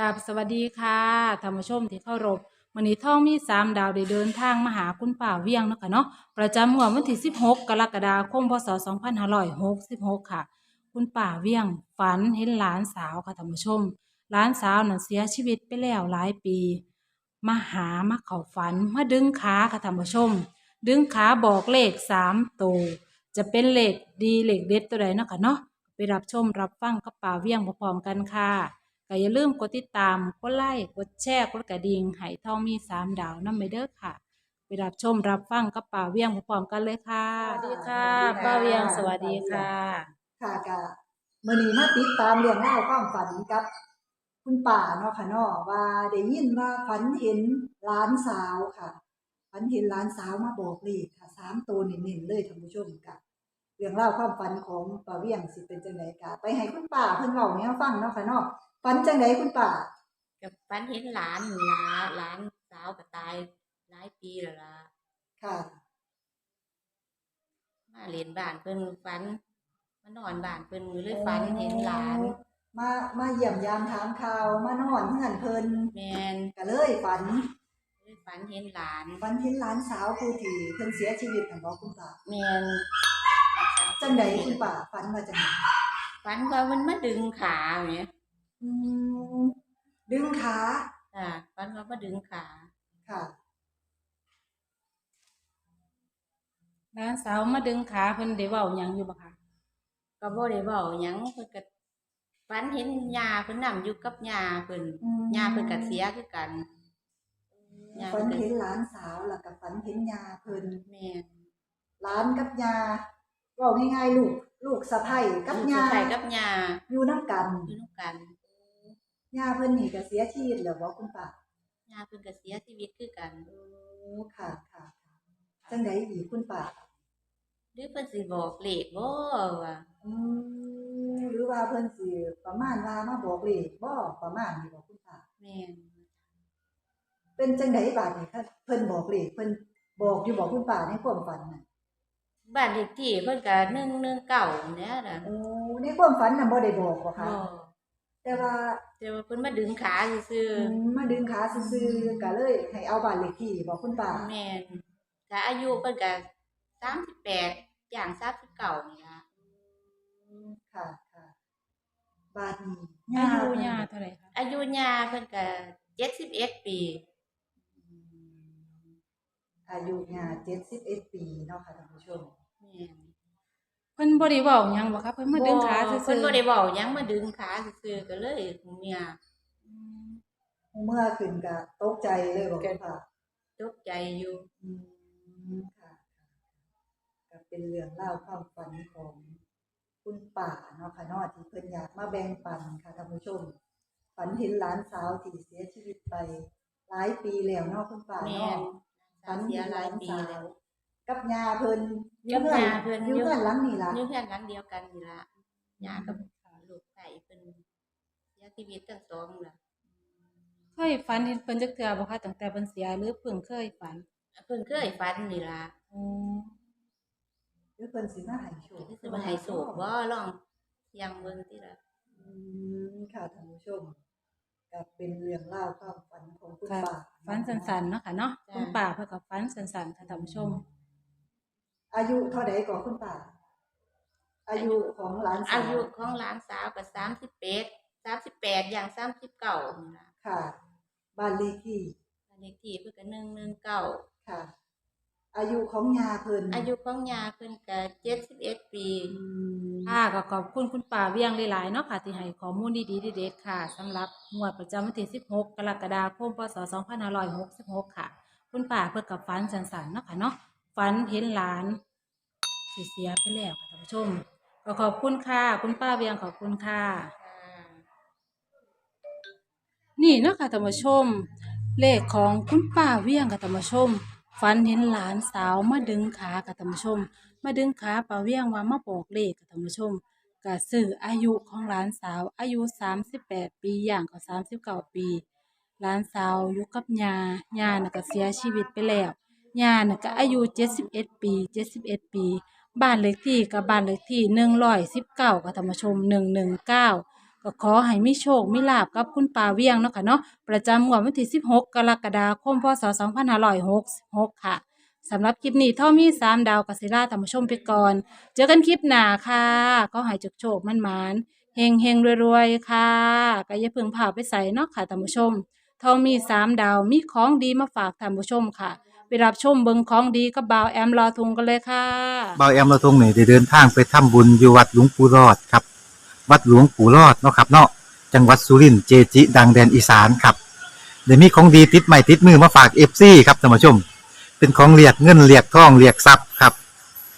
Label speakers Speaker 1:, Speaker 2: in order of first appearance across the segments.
Speaker 1: กับสวัสดีค่ะธรรมชมที่เคารพวันนี้ท่องมีสามดาวได้เดินทางมาหาคุณป่าเวียงเนาะคะเนาะประจำงวดวันที่ 16 กรกฎาคมพศ2566 ค่ะ คุณป่าเวียงฝันเห็นหลานสาวค่ะธรรมชม หลานสาวน่ะเสียชีวิตไปแล้วหลายปี มาหามาเข้าฝันมาดึงขาค่ะธรรมชม ดึงขาบอกเลขสามตัวจะเป็นเลขดีเลขเด็ดตัวใดเนาะค่ะเนาะไปรับชมรับฟังกับป่าเวียงพร้อมๆกันค่ะ ก็อย่าลืมกดติดตาม กดไลค์ กดแชร์ กดกระดิ่งให้ทองมีสามดาวนั่นไปเด้อค่ะ ไปรับชมรับฟังกับป่าเวียงพร้อมๆกันเลยค่ะสวัสดีค่ะป้าเวียงสวัสดีค่ะ
Speaker 2: ค่ะกะมื้อนี้มาติดตามเรื่องราวความฝันกับ คุณป่าเนาะค่ะเนาะว่าได้ยินว่าฝันเห็นหลานสาวค่ะฝันเห็นหลานสาวมาบอกเลขค่ะสามตัวเน้นๆเลยท่านผู้ชมกะเรื่องราวความฝันของป้าเวียงสิเป็นจังไดกะไปให้คุณป่าเพิ่นเว้าให้เราฟังเนาะค่ะเนาะ ฝันจังไดคุณป่า
Speaker 3: กับฟันเห็นหลานนี่ล่ะหลานสาวก็ตายหลายปีแล้วล่ะ
Speaker 2: ค่ะ
Speaker 3: มาเรียนบ้านเพิ่นฟันมานอนบ้านเพิ่นมือเลยฟันเห็นหลาน
Speaker 2: มามาเยี่ยมยามถามข่าวมานอนเฮือนเพิ่น
Speaker 3: แมน
Speaker 2: ก็เลยฝัน
Speaker 3: เลยฟันเห็นหลาน
Speaker 2: ฝันเห็นหลานสาวผู้ที่เพิ่นเสียชีวิตนั่นบ่คุณป่า
Speaker 3: แมน
Speaker 2: จังไดคุณป่าฝันว่าจังได
Speaker 3: ฟันว่ามันมาดึงขาแหม
Speaker 2: อืมดึงขา
Speaker 3: อ่าฟันว่ามาดึงขา
Speaker 2: ค่ะ
Speaker 1: หลานสาวมาดึงขาเพิ่นได้เว้าหยังอยู่บ่คะ
Speaker 3: ก็บ่ได้เว้าหยังเพิ่นก็ฟันเห็นยาเพิ่นนํอยู่กับยาเพิ่น
Speaker 2: อืม
Speaker 3: ยาเพิ่นก็เสียคือกัน ยา
Speaker 2: ฝัน
Speaker 3: เพิ่น
Speaker 2: เห็นหลานสาวแล้วก็ฝันเห็นยาเพิ่น
Speaker 3: แม่น
Speaker 2: หลานกับยาเว้าง่ายๆลูก ลูกสะใภ้กับ
Speaker 3: ลู
Speaker 2: ยา
Speaker 3: สะใภ้กับยา
Speaker 2: อยู่นํกัน
Speaker 3: อยู่นำกัน
Speaker 2: ยาเพิ่นนี่ก็เสียชีวิตแล้วบ่คุณป้ายา
Speaker 3: เพิ่นก็เสียชีวิตคือกัน
Speaker 2: โอ้ค่ะค่ะค่ะจังไดอีกคุณป้า
Speaker 3: หรือเพิ่นสิบอกเลขบ่ว่า
Speaker 2: อืมหรือว่าเพิ่นสิประมาณว่ามาบอกเลขบ่ประมาณนี้บ่คุณป้า
Speaker 3: แม่น
Speaker 2: เป็นจังไดบาดนี้ถ้าเพิ่นบอกเลขเพิ่นบอกอยู่บ่คุณป้าในความฝันน่ะ
Speaker 3: บ้านเลขที่เพิ่นก็119เนี่ยน่ะ
Speaker 2: โอ้ในความฝันน่ะบ่ได้บอกบ่คะ
Speaker 3: บ่
Speaker 2: แต่ว่า
Speaker 3: แต่ว่าเพิ่นมาดึงขาซื่อ
Speaker 2: อืมมาดึงขาซื่อๆก็เลย ให้เอาบ้านเลขที่บอกคุณป้า
Speaker 3: ๆแม่นถ้าอายุเพิ่นก็38อย่าง39นี่ล่ะ
Speaker 2: ค่ะค่ะบาดนี้
Speaker 1: อายุ
Speaker 2: เพิ่น
Speaker 1: ย่าเท่าไหร่คะ
Speaker 3: อายุย่าเพิ่นก็71 ปี
Speaker 2: อายุย่า71 ปีเนาะค่ะท่านผู้ชม
Speaker 3: แม่น
Speaker 1: เพิ่นบ่ได้เว้าหยังบ่คะเพิ่นมาดึงขาซื่อๆ
Speaker 3: เพิ่นบ่ได้เว้าหยังมาดึงขาซื่อๆก็เลยเมีย
Speaker 1: อืม
Speaker 2: เมื่อขึ้นก็ตกใจเลยบอกคุณป้า
Speaker 3: ตกใจอยู่
Speaker 2: อืมค่ะค่ะก็เป็นเรื่องเล่าวความฝันของคุณป้าเนาะค่ะเนาะที่เพิ่นอยากมาแบ่งปันค่ะท่านผู้ชม ฝันเห็นหลานสาวที่เสียชีวิตไป หลายปีแล้วเนาะคุณป้า
Speaker 3: แม่
Speaker 2: เนาะ
Speaker 3: นสาเสียหลายปีแล้ว
Speaker 2: กับยาเพิ่น
Speaker 3: กับยาเพิ่น
Speaker 2: อยู่เพื่อนหลังนี่ล่ะ
Speaker 3: อยู่เพื่อนหลังเดียวกันนี่ล่ะยากับลูกไก่เพิ่นเสียชีวิตทั้งสองล่ะ
Speaker 1: เคยฝันเห็นเพิ่นจักเทื่อบ่คะตั้งแต่เพิ่นเสียหรือเพิ่งเคยฝัน
Speaker 3: เพิ่นเคยฝันนี่ล่ะ
Speaker 1: อ๋อ
Speaker 2: หรือเพิ่นสิมาให้โชค
Speaker 3: คือสิมาให้โศกบ่ลองเสียงเบิ่งติล่ะ
Speaker 2: อืมค่ะท่านผู้ชมก็เป็นเรื่องเล่าวความฝันของคุณ
Speaker 1: ค่ะ
Speaker 2: ป้า
Speaker 1: ฝันสั้นๆเนาะค่ะเนาะคุณป่าเพิ่นก็ฝันสั้นๆค่ะท่านผู้ชม
Speaker 2: อายุเท่าใดก่อนคุณป้าอายุของหลานสาว
Speaker 3: อายุของหลานสาวก็31 38อย่าง39นี่ล่ะ
Speaker 2: ค่ะ บ้านเลขที่
Speaker 3: บ้านเลขที่เพิ่นก็119
Speaker 2: ค่ะ อายุของยาเพิ่น
Speaker 3: อายุของยาเพิ่นก็71ปี
Speaker 2: อืม
Speaker 1: ค่ะก็ขอบคุณคุณป่าเวียงหลายๆเนาะค่ะที่ให้ข้อมูลดีๆเด็ดๆค่ะสำหรับงวดประจำวันที่ 16 กรกฎาคมพศ2566 ค่ะ คุณป่าเพิ่นกับฝันสันๆเนาะค่ะเนาะ ฝันเห็นหลานสิเสียไปแล้วค่ะท่านผู้ชมก็ขอบคุณค่ะคุณป้าเวียงขอบคุณค่ะ นี่เนาะค่ะท่านผู้ชม เลขของคุณป้าเวียงค่ะท่านผู้ชมฝันเห็นหลานสาวมาดึงขาค่ะท่านผู้ชม มาดึงขาป้าเวียงว่ามาบอกเลขค่ะท่านผู้ชมก็สื่ออายุของหลานสาวอายุ 38 ปีอย่างก็39 ปีหลานสาวอยู่กับยายาน่ะก็เสียชีวิตไปแล้ว ยาน่ะก็อายุ71ปี71ปี บ้านเลขที่กับบ้านเลขที่119ค่ะท่านผู้ชม119ก็ขอให้มีโชคมีลาบกับคุณป่าเวียงเนาะค่ะเนาะประจำงวดวันที่16กรกฎาคมพศ2566ค่ะสำหรับคลิปนี้ท่อมี3ดาวกัสิล่าท่านผู้ชมไปก่อน เจอกันคลิปหน้าค่ะก็ให้จุกโชคมันหมานเฮงเฮงรวยๆค่ะก็อย่าเพิ่งพาไปใส่เนาะค่ะท่านผู้ชมทอมีสามดาวมีของดีมาฝากท่านผู้ชมค่ะ ไปรับชมเบิงของดีกับบ่าวแอมรอทุงกันเลยค่ะ
Speaker 4: เบาวแอมเราทรงนี่ได้เดินทางไปทำบุญอยู่วัดหลวงปู่รอดครับ วัดหลวงปู่รอดเนาะครับเนาะจังหวัดสุรินทร์เจจิดังแดนอีสานครับเดี๋ยวมีของดีติดใหม่ติดมือมาฝากเอฟซีครับท่านผู้ชม เป็นของเรียกเงินเรียกทองเรียกทรัพย์ครับ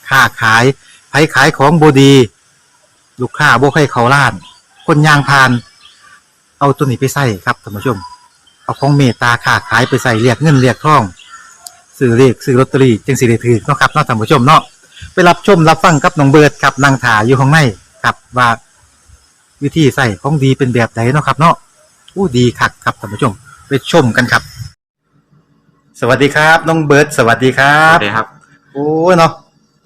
Speaker 4: ค้าขายไผขายของบดี ลูกค้าบ่ให้เขาล้าน คนยางพาน เอาตัวนี้ไปใส่ครับท่านผู้ชม เอาของเมตตาค้าขายไปใส่เรียกเงินเรียกทอง ซื้อเรียกซื้อลอตเตอรี่จึงสิได้ถือเนาะครับเนาะท่านผู้ชมเนาะไปรับชมรับฟังกับน้องเบิร์ดครับนางถาอยู่ข้างในครับว่าวิธีใส่ของดีเป็นแบบไหนเนาะครับ เนาะอู้ดีคักครับท่านผู้ชม ไปชมกันครับ สวัสดีครับน้องเบิร์ดสวัสดีครั
Speaker 5: ครับบสวัสดีครับ
Speaker 4: โอ้เนาะ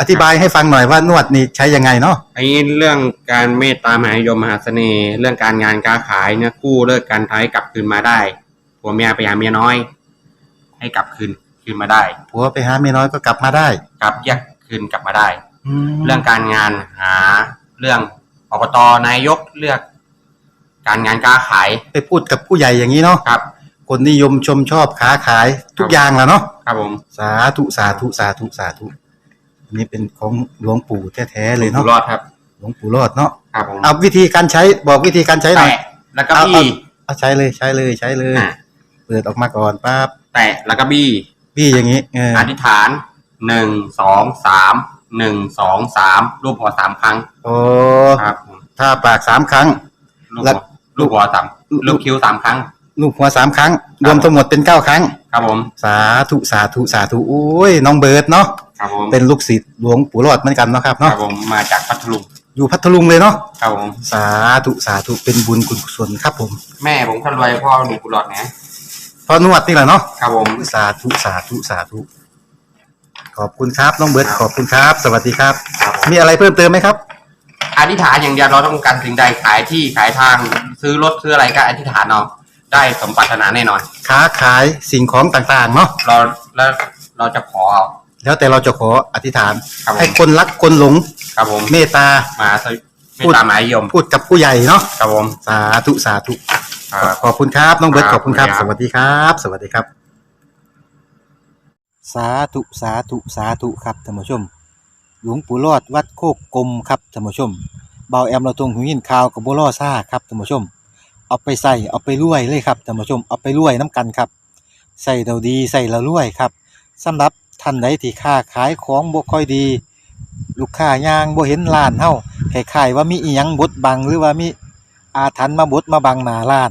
Speaker 4: อธิบายให้ฟังหน่อยว่านวดนี่ใช้ยังไงเนาะ
Speaker 5: ไอ้เรื่องการเมตตามหานิยมมหาเสน่ห์เรื่องการงานการขายเนี่ยกู้เลิกการท้ายกลับคืนมาได้ผัวเมียไปหาเมียน้อย ให้กลับคืน คืนมาได้
Speaker 4: ผัวไปหาเมียน้อยก็กลับมาได้
Speaker 5: กลับแยกคืนกลับมาได้
Speaker 4: ม
Speaker 5: เรื่องการงานหาเรื่องอบตนายกเลือก การงานการขาย
Speaker 4: ไปพูดกับผู้ใหญ่อย่างนี้เนาะ
Speaker 5: ครับ
Speaker 4: คนนิยมชมชอบค้าขายทุกอย่างแหล้วเนาะ
Speaker 5: ครับผม
Speaker 4: สาธุสาธุสาธุสาธุอันนี้เป็นของหลวงปู่แท้ๆเลย
Speaker 5: อยู่
Speaker 4: เนาะ
Speaker 5: รอดครับ
Speaker 4: หลวงปู่รอดเนาะ
Speaker 5: ครับผม
Speaker 4: เอาวิธีการใช้บอกวิธีการใช้หน่อย
Speaker 5: แตะแล้วก็
Speaker 4: เอา
Speaker 5: บี้
Speaker 4: เอาใช้เลยใช้เลยใช้เลย
Speaker 5: อะ
Speaker 4: เปิดออกมาก่อนปั๊บ
Speaker 5: แตะแล้วก็บี้
Speaker 4: พี่อย่างนี้เออ
Speaker 5: อธิษฐานหนึ่งสองสามหนึ่งสองสามรูปหัวสามครั้ง
Speaker 4: โอ้
Speaker 5: ครับผม
Speaker 4: ถ้าปากสามครั้ง
Speaker 5: ลูก
Speaker 4: แล้
Speaker 5: หั
Speaker 4: ว
Speaker 5: ว ลูกหัวสาม
Speaker 4: ลูก
Speaker 5: ลูกคิ้วสามครั้ง
Speaker 4: ลูกหัวสามครั้ง รวมทั้งหมดเป็นเก้าครั้ง
Speaker 5: ครับผม
Speaker 4: สาธุสาธุสาธุโอ้ยน้องเบิร์ดเนาะ
Speaker 5: ครับผม
Speaker 4: เป็นลูกศิษย์หลวงปู่รอดเหมือนกันเนาะครับ
Speaker 5: ครั
Speaker 4: เนาะ
Speaker 5: บผมมาจากพัทลุง
Speaker 4: อยู่พัทลุงเลยเนาะ
Speaker 5: ครับผม
Speaker 4: สาธุสาธุเป็นบุญคุณกุศลครับผม
Speaker 5: แม่ผมคนรวยพ่อหนุ่มกุหลาบนะ
Speaker 4: พอนวดนี่แหละเนาะ
Speaker 5: ครับผม
Speaker 4: สาธุสาธุสาธุขอบคุณครับน้องเบิร์ดขอบคุณครับ สวัสดีครับ
Speaker 5: ครับผม
Speaker 4: มีอะไรเพิ่มเติมไหมครับ
Speaker 5: อธิษฐานอย่างเดียวเราต้องการสิ่งใดขายที่ขายทางซื้อรถซื้ออะไรก็อธิษฐานเอาได้สมปรารถนาแน่นอน
Speaker 4: ค้าขายสิ่งของต่างๆเนาะ
Speaker 5: เราแล้วเราจะขอเอา
Speaker 4: แล้วแต่เราจะขออธิษฐาน
Speaker 5: ครับผม
Speaker 4: ให้คนรักคนหลง
Speaker 5: ครับผม
Speaker 4: เมตตา
Speaker 5: มาสวิไม่ตามหมายยม
Speaker 4: พูดกับผู้ใหญ่เนาะ
Speaker 5: ครับผม
Speaker 4: สาธุสาธุ
Speaker 5: ครับ
Speaker 4: ขอบคุณครับ น้องเบิร์ต
Speaker 5: ค
Speaker 4: ข
Speaker 5: รับ
Speaker 4: อบคุณครับ
Speaker 5: ขอบ
Speaker 4: ส
Speaker 5: คุณครับ
Speaker 4: วัสดีครับ สวัสดีครับ สาธุสาธุสาธุครับท่านผู้ชม หลวงปู่รอดวัดโคกกลมครับท่านผู้ชมเบาแอมเราตรงหูยินข่าวกับบัวล่อซ่าครับท่านผู้ชม เอาไปใส่เอาไปรวยเลยครับท่านผู้ชมเอาไปรวยน้ำกันครับใส่เราดีใส่เรารวยครับสำหรับท่านใดที่ค้าขายของบ่ค่อยดี ลูกค้ายางบ่เห็นร้านเฮาคล้ายๆว่ามีอีหยังบดบังหรือว่ามีอาถรรพ์มาบดมาบังหน้าร้าน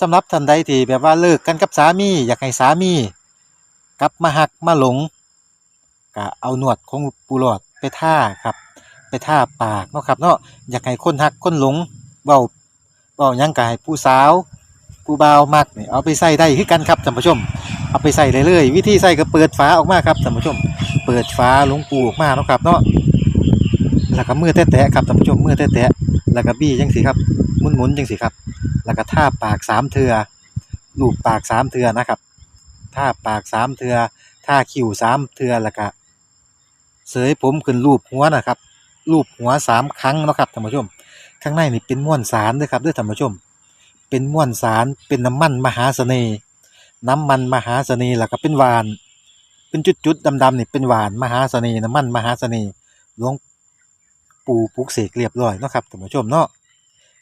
Speaker 4: สำหรับท่านใดที่แบบว่าเลิกกันกับสามี อยากให้สามีกลับมาหักมาหลงก็เอาหนวดของปูหลอดไปท่าครับ ไปท่าปากเนาะครับเนาะอยากให้คนหักคนหลงเบาเบายังกายผู้สาวผู้บ่าวมักเนี่ยเอาไปใส่ได้คือกันครับท่านผู้ชม เอาไปใส่เลยเลยวิธีใส่ก็เปิดฝาออกมาครับท่านผู้ชม เปิดฝาหลวงปูออกมาเนาะครับเนาะแล้วก็มือแตะๆครับท่านผู้ชมมือแตะๆแล้วก็บี้จังสิครับหมุนๆจังสิครับ แล้วก็ท่าปากสามเทือลูบปากสามเทือนะครับท่าปากสามเทือท่าคิ้วสามเทือแล้วก็เสยผมขึ้นรูปหัวนะครับรูปหัวสามครั้งนะครับท่านผู้ชม ข้างในนี่เป็นม้วนสารด้วยครับด้วยท่านผู้ชม เป็นม้วนสารเป็นน้ำมันมหาเสน่ห์น้ำมันมหาเสน่ห์แล้วก็เป็นหวาน เป็นจุดๆดำๆนี่เป็นหวานมหาเสน่ห์น้ำมันมหาเสน่ห์หลวงปู่ปลุกเสกเรียบร้อยนะครับท่านผู้ชมเนาะ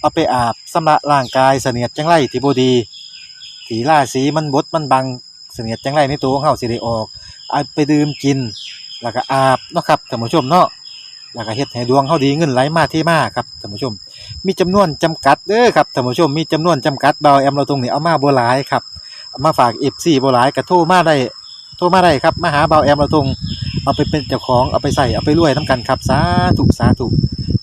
Speaker 4: เอาไปอาบสำระร่างกายเสนียดจังไรที่บดีที่ราศีมันบดมันบังเสนียดจังไรในตัวของเฮาสิได้ออกเอาไปดื่มกิน แล้วก็อาบเนาะครับท่านผู้ชมเนาะแล้วก็เฮ็ดให้ดวงเฮาดีเงินไหลมาเทมาครับท่านผู้ชม มีจำนวนจำกัดเด้อครับท่านผู้ชมมีจำนวนจำกัดเบาแอมเราตรงนี้เอามาบ่หลายครับามาฝาก FC บ่หลายก็โทรมาได้โทรมาได้ครับมาหาเบาแอมเราตรงเอาไปเป็นเจ้าของเอาไปใส่เอาไปรวยนํกันครับสาธุสาธุ